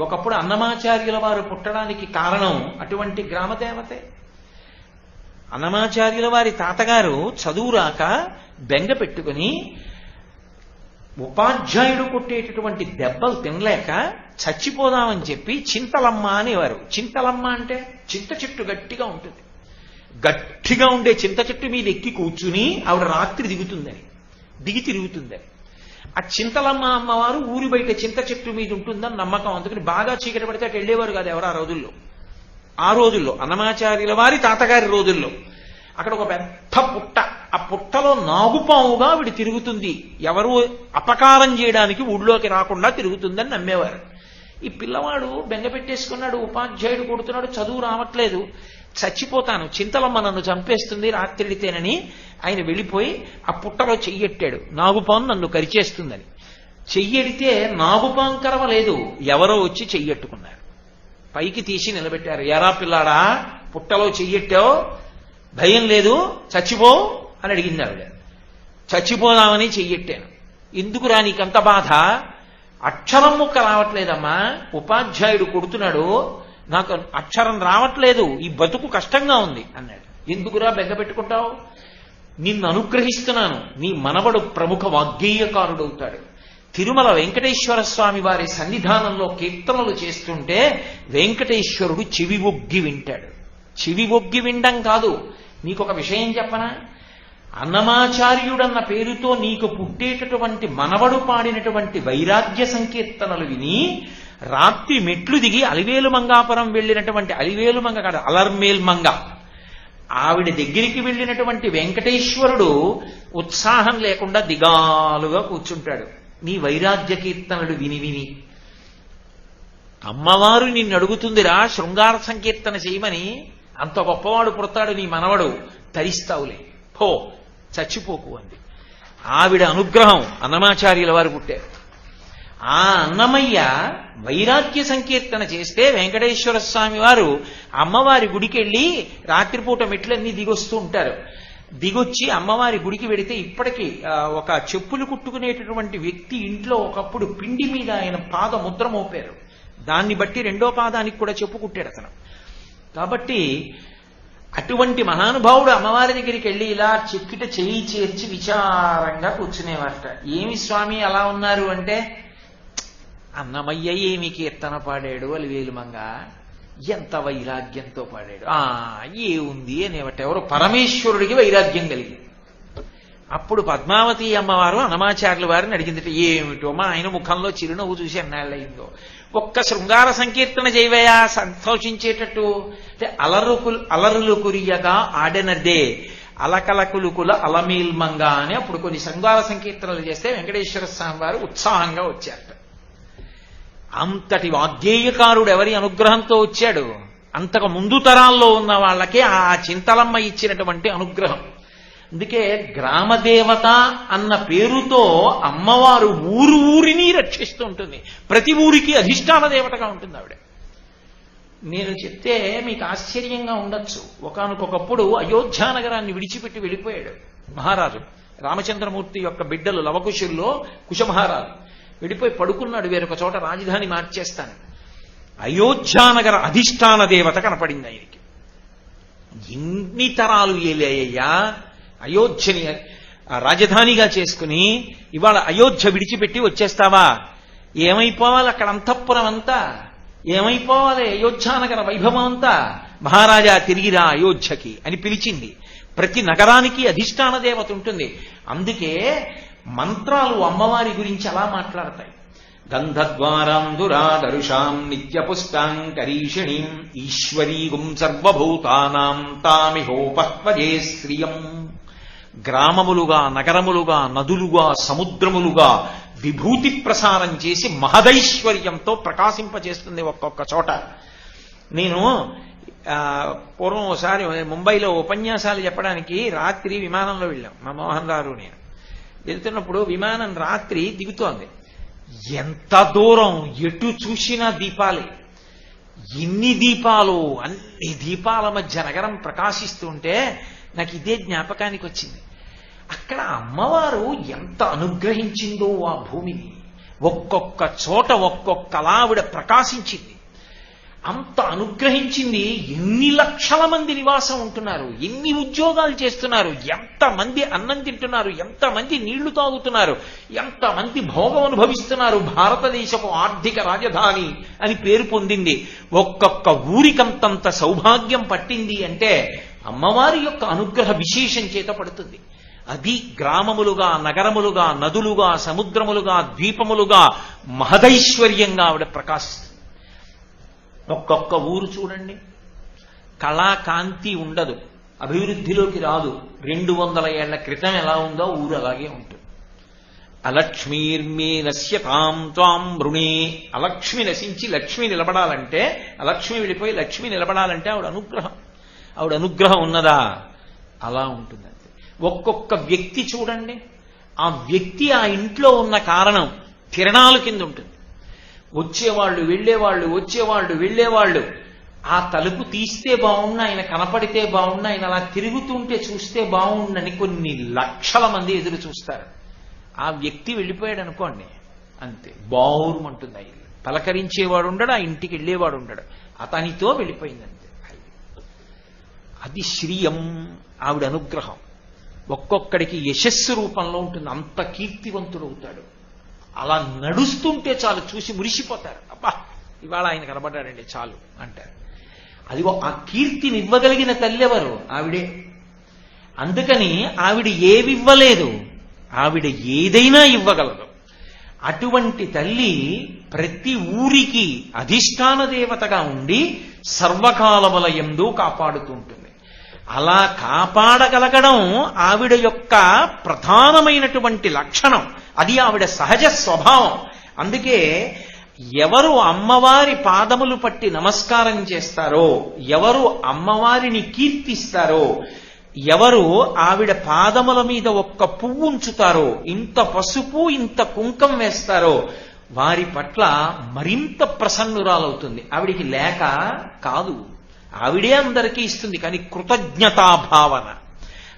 ఒకప్పుడు అన్నమాచార్యుల వారు పుట్టడానికి కారణం అటువంటి గ్రామదేవతే అన్నమాచార్యుల వారి తాతగారు చదువు రాక బెంగ పెట్టుకుని ఉపాధ్యాయుడు కొట్టేటటువంటి దెబ్బలు తినలేక చచ్చిపోదామని చెప్పి చింతలమ్మ అనేవారు. చింతలమ్మ అంటే చింత చెట్టు గట్టిగా ఉంటుంది. గట్టిగా ఉండే చింత చెట్టు మీద ఎక్కి కూర్చుని ఆవిడ రాత్రి దిగుతుందని. దిగి తిరుగుతుందని. ఆ చింతలమ్మ అమ్మవారు ఊరి బయట చింత చెట్టు మీద ఉంటుందని నమ్మకం. అందుకని బాగా చీకటి పడితే అటు వెళ్ళేవారు కాదు ఎవరు ఆ రోజుల్లో. ఆ రోజుల్లో అన్నమాచార్యుల వారి తాతగారి రోజుల్లో. అక్కడ ఒక పెద్ద పుట్ట. ఆ పుట్టలో నాగుపాముగా వీడు తిరుగుతుంది. ఎవరు అపకారం చేయడానికి ఊళ్ళోకి రాకుండా తిరుగుతుందని నమ్మేవారు. ఈ పిల్లవాడు బెంగ పెట్టేసుకున్నాడు ఉపాధ్యాయుడు కొడుతున్నాడు చదువు రావట్లేదు. చచ్చిపోతాను. చింతలమ్మ నన్ను చంపేస్తుంది రాత్రిడితేనని ఆయన వెళ్ళిపోయి ఆ పుట్టలో చెయ్యెట్టాడు. నాగుపాము నన్ను కరిచేస్తుందని. చెయ్యెడితే నాగుపాం కరవలేదు ఎవరో వచ్చి చెయ్యెట్టుకున్నారు. పైకి తీసి నిలబెట్టారు. ఎరా పిల్లాడా పుట్టలో చెయ్యెట్టావు? భయం లేదు. చచ్చిపో అని అడిగింది ఆవిడ చచ్చిపోదామని చెయ్యెట్టాను. ఎందుకురా నీకంత బాధ? అక్షరం ముక్క రావట్లేదమ్మా. ఉపాధ్యాయుడు కొడుతున్నాడు. నాకు అక్షరం రావట్లేదు ఈ బతుకు కష్టంగా ఉంది అన్నాడు. ఎందుకురా బెగ్గ పెట్టుకుంటావు? నిన్ను అనుగ్రహిస్తున్నాను. నీ మనవడు ప్రముఖ వాగ్గేయకారుడవుతాడు. తిరుమల వెంకటేశ్వర స్వామి వారి సన్నిధానంలో కీర్తనలు చేస్తుంటే వెంకటేశ్వరుడు చెవి ఒగ్గి వింటాడు. చెవి ఒగ్గి వినడం కాదు. నీకొక విషయం చెప్పనా? అన్నమాచార్యుడన్న పేరుతో నీకు పుట్టేటటువంటి మనవడు పాడినటువంటి వైరాగ్య సంకీర్తనలు విని రాత్రి మెట్లు దిగి అలివేలు మంగాపురం వెళ్ళినటువంటి అలివేలు మంగ కాదు అలర్మేల్ మంగ. ఆవిడ దగ్గరికి వెళ్ళినటువంటి వెంకటేశ్వరుడు ఉత్సాహం లేకుండా దిగాలుగా కూర్చుంటాడు. నీ వైరాగ్య కీర్తనలు విని విని. అమ్మవారు నిన్ను అడుగుతుందిరా శృంగార సంకీర్తన చేయమని. అంత గొప్పవాడు పుడతాడు నీ మనవడు తరిస్తావులే. పో చచ్చిపోకు అంది. ఆవిడ అనుగ్రహం అన్నమాచార్యుల వారు పుట్టారు. ఆ అన్నమయ్య వైరాగ్య సంకీర్తన చేస్తే వెంకటేశ్వర స్వామి వారు అమ్మవారి గుడికి వెళ్ళి రాత్రిపూట మెట్లన్నీ దిగొస్తూ ఉంటారు. దిగొచ్చి అమ్మవారి గుడికి వెడితే ఇప్పటికీ ఒక చెప్పులు కుట్టుకునేటటువంటి వ్యక్తి ఇంట్లో ఒకప్పుడు పిండి మీద ఆయన పాద ముద్ర మోపారు దాన్ని బట్టి రెండో పాదానికి కూడా చెప్పు కుట్టాడు అతను. కాబట్టి అటువంటి మహానుభావుడు అమ్మవారి దగ్గరికి వెళ్ళి ఇలా చెక్కిట చేయి చేర్చి విచారంగా కూర్చునేవారట. ఏమి స్వామి అలా ఉన్నారు అంటే అన్నమయ్య ఏమి కీర్తన పాడాడు అలివేలుమంగ ఎంత వైరాగ్యంతో పాడాడు. ఆ ఏ ఉంది అనేవట ఎవరు పరమేశ్వరుడికి వైరాగ్యం కలిగింది. అప్పుడు పద్మావతి అమ్మవారు అనమాచార్యుల వారిని అడిగింది ఏమిటో? మా ఆయన ముఖంలో చిరునవ్వు చూసి అన్నాళ్ళయిందో ఒక్క శృంగార సంకీర్తన చేయవయా సంతోషించేటట్టు. అంటే అలరుకులు అలరులు కురియగా ఆడెనదే. అలకలకులుకుల అలమీల్మంగా అని అప్పుడు కొన్ని శృంగార సంకీర్తనలు చేస్తే వెంకటేశ్వర స్వామి వారు ఉత్సాహంగా వచ్చారట. అంతటి వాగ్గేయకారుడు ఎవరి అనుగ్రహంతో వచ్చాడు? అంతకు ముందు తరాల్లో ఉన్న వాళ్ళకి ఆ చింతలమ్మ ఇచ్చినటువంటి అనుగ్రహం. అందుకే గ్రామదేవత అన్న పేరుతో అమ్మవారు ఊరు ఊరిని రక్షిస్తూ ఉంటుంది ప్రతి ఊరికి అధిష్టాన దేవతగా ఉంటుంది ఆవిడ. నేను చెప్తే మీకు ఆశ్చర్యంగా ఉండొచ్చు. ఒకనకొకప్పుడు అయోధ్యా నగరాన్ని విడిచిపెట్టి వెళ్ళిపోయాడు మహారాజు. రామచంద్రమూర్తి యొక్క బిడ్డలు లవకుశుల్లో కుశమహారాజు. వెళ్ళిపోయి పడుకున్నాడు వేరొక చోట రాజధాని మార్చేస్తాను. అయోధ్యానగర అధిష్టాన దేవత కనపడింది ఆయనకి. ఎన్ని తరాలు ఏలేయ్యా అయోధ్యని రాజధానిగా చేసుకుని ఇవాళ అయోధ్య విడిచిపెట్టి వచ్చేస్తావా? ఏమైపోవాలి అక్కడ అంతఃపురం అంతా? ఏమైపోవాలి అయోధ్యానగర వైభవం అంతా? మహారాజా తిరిగిరా అయోధ్యకి అని పిలిచింది. ప్రతి నగరానికి అధిష్టాన దేవత ఉంటుంది. అందుకే మంత్రాలు అమ్మవారి గురించి అలా మాట్లాడతాయి. గంధద్వారాంధురాదరుషాం నిత్యపుష్టాంకరీషిణీం ఈశ్వరీగుం సర్వభూతానాం తామిహోపహ్వజే శ్రియం. గ్రామములుగా నగరములుగా నదులుగా సముద్రములుగా విభూతి ప్రసారం చేసి మహదైశ్వర్యంతో ప్రకాశింపజేస్తుంది ఒక్కొక్క చోట. నేను పూర్వం ఒకసారి ముంబైలో ఉపన్యాసాలు చెప్పడానికి రాత్రి విమానంలో వెళ్ళాం మా మోహన్ గారు నేను. వెళ్తున్నప్పుడు విమానం రాత్రి దిగుతోంది. ఎంత దూరం ఎటు చూసినా దీపాలే. ఎన్ని దీపాలు అన్ని దీపాల మధ్య నగరం ప్రకాశిస్తుంటే నాకు ఇదే జ్ఞాపకానికి వచ్చింది. అక్కడ అమ్మవారు ఎంత అనుగ్రహించిందో ఆ భూమిని. ఒక్కొక్క చోట ఒక్కొక్క ఆవిడ ప్రకాశించింది. అంత అనుగ్రహించింది ఎన్ని లక్షల మంది నివాసం ఉంటున్నారు ఎన్ని ఉద్యోగాలు చేస్తున్నారు ఎంతమంది అన్నం తింటున్నారు ఎంతమంది నీళ్ళు తాగుతున్నారు ఎంతమంది భోగం అనుభవిస్తున్నారు భారతదేశపు ఆర్థిక రాజధాని అని పేరు పొందింది. ఒక్కొక్క ఊరికంతంత సౌభాగ్యం పట్టింది అంటే అమ్మవారి యొక్క అనుగ్రహ విశేషం చేత పడుతుంది. అది గ్రామములుగా నగరములుగా నదులుగా సముద్రములుగా ద్వీపములుగా మహదైశ్వర్యంగా ఆవిడ ప్రకాశిస్తుంది. ఒక్కొక్క ఊరు చూడండి. కళాకాంతి ఉండదు. అభివృద్ధిలోకి రాదు. రెండు వందల ఏళ్ళ క్రితం ఎలా ఉందో ఊరు అలాగే ఉంటుంది. అలక్ష్మీర్మే నశ్యతాం త్వాం మృణే. అలక్ష్మి నశించి లక్ష్మి నిలబడాలంటే అలక్ష్మి వెళ్ళిపోయి లక్ష్మి నిలబడాలంటే ఆవిడ అనుగ్రహం. ఆవిడ అనుగ్రహం ఉన్నదా? అలా ఉంటుందండి ఒక్కొక్క వ్యక్తి చూడండి. ఆ వ్యక్తి ఆ ఇంట్లో ఉన్న కారణం కిరణాలు కింద ఉంటుంది. వచ్చేవాళ్ళు వెళ్ళేవాళ్ళు వచ్చేవాళ్ళు వెళ్ళేవాళ్ళు. ఆ తలుపు తీస్తే బాగుండు ఆయన కనపడితే బాగుండు ఆయన అలా తిరుగుతుంటే చూస్తే బాగుండని కొన్ని లక్షల మంది ఎదురు చూస్తారు. ఆ వ్యక్తి వెళ్ళిపోయాడు అనుకోండి అంతే. బావురుమంటుంది ఆ ఇల్లు పలకరించేవాడు ఉండడు ఆ ఇంటికి వెళ్ళేవాడు ఉండడు. అతనితో వెళ్ళిపోయింది అంతే. అది శ్రీయం ఆవిడ అనుగ్రహం. ఒక్కొక్కడికి యశస్సు రూపంలో ఉంటుంది. అంత కీర్తివంతుడు అవుతాడు. అలా నడుస్తుంటే చాలు చూసి మురిసిపోతారు. అబ్బా ఇవాళ ఆయన కనబడ్డాడండి చాలు అంటారు. అది ఆ కీర్తిని ఇవ్వగలిగిన తల్లి ఎవరు ఆవిడే. అందుకని ఆవిడ ఏవివ్వలేదు ఆవిడ ఏదైనా ఇవ్వగలదు. అటువంటి తల్లి ప్రతి ఊరికి అధిష్టాన దేవతగా ఉండి సర్వకాలముల ఎందు కాపాడుతుంటుంది. అలా కాపాడగలగడం ఆవిడ యొక్క ప్రధానమైనటువంటి లక్షణం. అది ఆవిడ సహజ స్వభావం. అందుకే ఎవరు అమ్మవారి పాదములు పట్టి నమస్కారం చేస్తారో ఎవరు అమ్మవారిని కీర్తిస్తారో ఎవరు ఆవిడ పాదముల మీద ఒక్క పువ్వు ఉంచుతారో ఇంత పసుపు ఇంత కుంకం వేస్తారో వారి పట్ల మరింత ప్రసన్నురాలవుతుంది. ఆవిడికి లేక కాదు. ఆవిడే అందరికీ ఇస్తుంది కానీ కృతజ్ఞతా భావన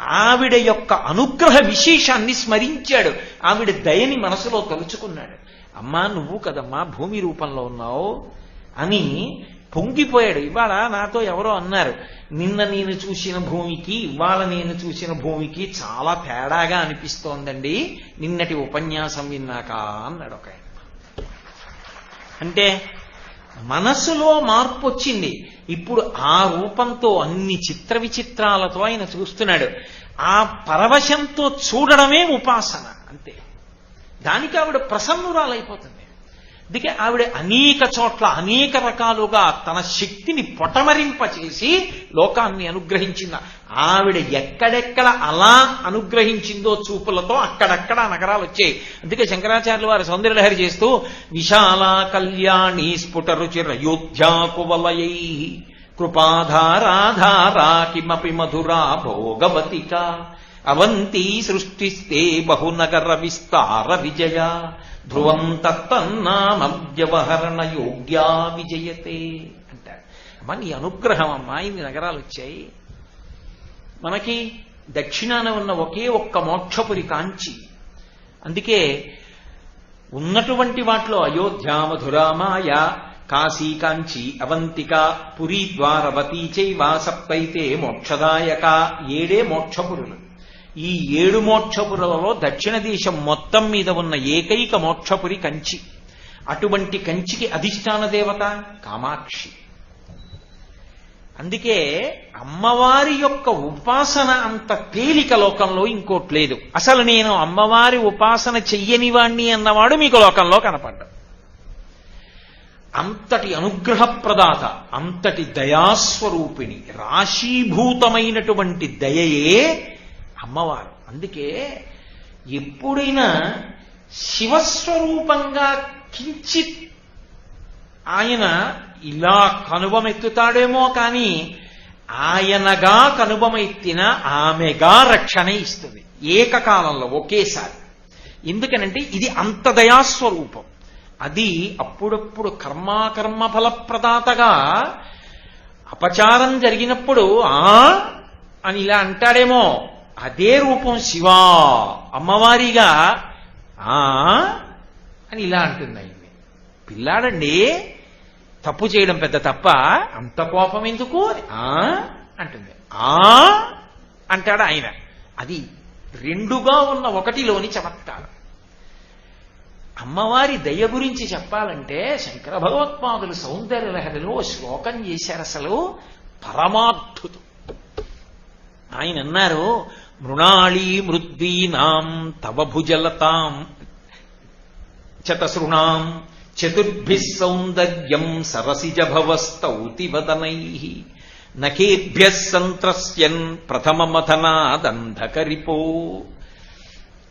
ఆవిడ యొక్క అనుగ్రహ విశేషాన్ని స్మరించాడు. ఆవిడ దయని మనసులో తలుచుకున్నాడు. అమ్మా నువ్వు కదమ్మా భూమి రూపంలో ఉన్నావు అని పొంగిపోయాడు. ఇవాళ నాతో ఎవరో అన్నారు. నిన్న నేను చూసిన భూమికి ఇవాళ నేను చూసిన భూమికి చాలా తేడాగా అనిపిస్తోందండి. నిన్నటి ఉపన్యాసం విన్నాక అన్నాడు ఒక ఆయన. అంటే మనసులో మార్పు వచ్చింది ఇప్పుడు ఆ రూపంతో అన్ని చిత్ర విచిత్రాలతో ఆయన చూస్తున్నాడు. ఆ పరవశంతో చూడడమే ఉపాసన అంతే. దానికి ఆవిడ ప్రసన్నురాలైపోతుంది. అందుకే ఆవిడ అనేక చోట్ల అనేక రకాలుగా తన శక్తిని పొటమరింపచేసి లోకాన్ని అనుగ్రహించింది. ఆవిడ ఎక్కడెక్కడ అలా అనుగ్రహించిందో చూపులతో అక్కడక్కడ నగరాలు వచ్చాయి. అందుకే శంకరాచార్యులు వారి సౌందర్యలహరి చేస్తూ విశాల కళ్యాణి స్ఫుట రుచిరయోధ్యా కువలయై కృపాధారాధారా కిమపి మధురా భోగవతిక అవంతి సృష్టిస్తే బహునగర విస్తార విజయ ధ్రువం తత్తన్నామవ్యవహరణ యోగ్యా విజయతే అంటారు అమ్మా నీ అనుగ్రహం అమ్మా ఇన్ని నగరాలు వచ్చాయి. మనకి దక్షిణాన ఉన్న ఒకే ఒక్క మోక్షపురి కాంచి. అందుకే ఉన్నటువంటి వాటిలో అయోధ్య మధురామాయ కాశీ కాంచి అవంతిక పురీ ద్వారవతీ చైవ సప్తైతే మోక్షదాయక ఏడే మోక్షపురులు. ఈ ఏడు మోక్షపురులలో దక్షిణ దేశం మొత్తం మీద ఉన్న ఏకైక మోక్షపురి కంచి. అటువంటి కంచికి అధిష్టాన దేవత కామాక్షి. అందుకే అమ్మవారి యొక్క ఉపాసన అంత తేలిక లోకంలో ఇంకోటి లేదు. అసలు నేను అమ్మవారి ఉపాసన చెయ్యని వాణ్ణి అన్నవాడు మీకు లోకంలో కనపడ్డాడు. అంతటి అనుగ్రహప్రదాత అంతటి దయాస్వరూపిణి రాశీభూతమైనటువంటి దయయే అమ్మవారు. అందుకే ఎప్పుడైనా శివస్వరూపంగా కించిత్ ఆయన ఇలా కనుబమెత్తుతాడేమో కానీ ఆయనగా కనుబమెత్తిన ఆమెగా రక్షణ ఇస్తుంది. ఏకకాలంలో ఒకేసారి. ఎందుకనంటే ఇది అంత దయాస్వరూపం అది అప్పుడప్పుడు కర్మాకర్మ ఫలప్రదాతగా అపచారం జరిగినప్పుడు ఆ అని ఇలా అంటాడేమో. అదే రూపం శివా అమ్మవారిగా ఆ? అని ఇలా అంటుంది ఆయన్ని పిల్లాడండి తప్పు చేయడం పెద్ద తప్ప అంత కోపం ఎందుకు ఆ? అంటుంది. ఆ? అంటాడు ఆయన. అది రెండుగా ఉన్న ఒకటిలోని చమత్కారం. అమ్మవారి దయ గురించి చెప్పాలంటే శంకర భగవత్పాదులు సౌందర్య లహరిలో శ్లోకం చేశారు అసలు పరమాద్భుతం. ఆయన అన్నారు మృణాళీ మృద్వీనాం తవ భుజలతాం చతసృణాం చతుర్భిः సౌందర్యం సరసిజ భవస్తౌతి సంత్రస్యన్ ప్రథమమథనాదంధకరిపో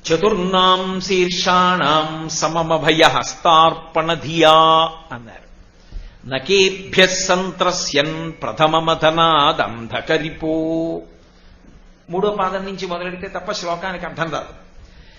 చతుర్నాం శీర్షాణం సమమభయ హస్తార్పణ అన్నారు. నకేభ్య సంత్రస్యన్ ప్రథమమథనాదంధకరిపో మూడో పాదం నుంచి మొదలెడితే తప్ప శ్లోకానికి అర్థం రాదు.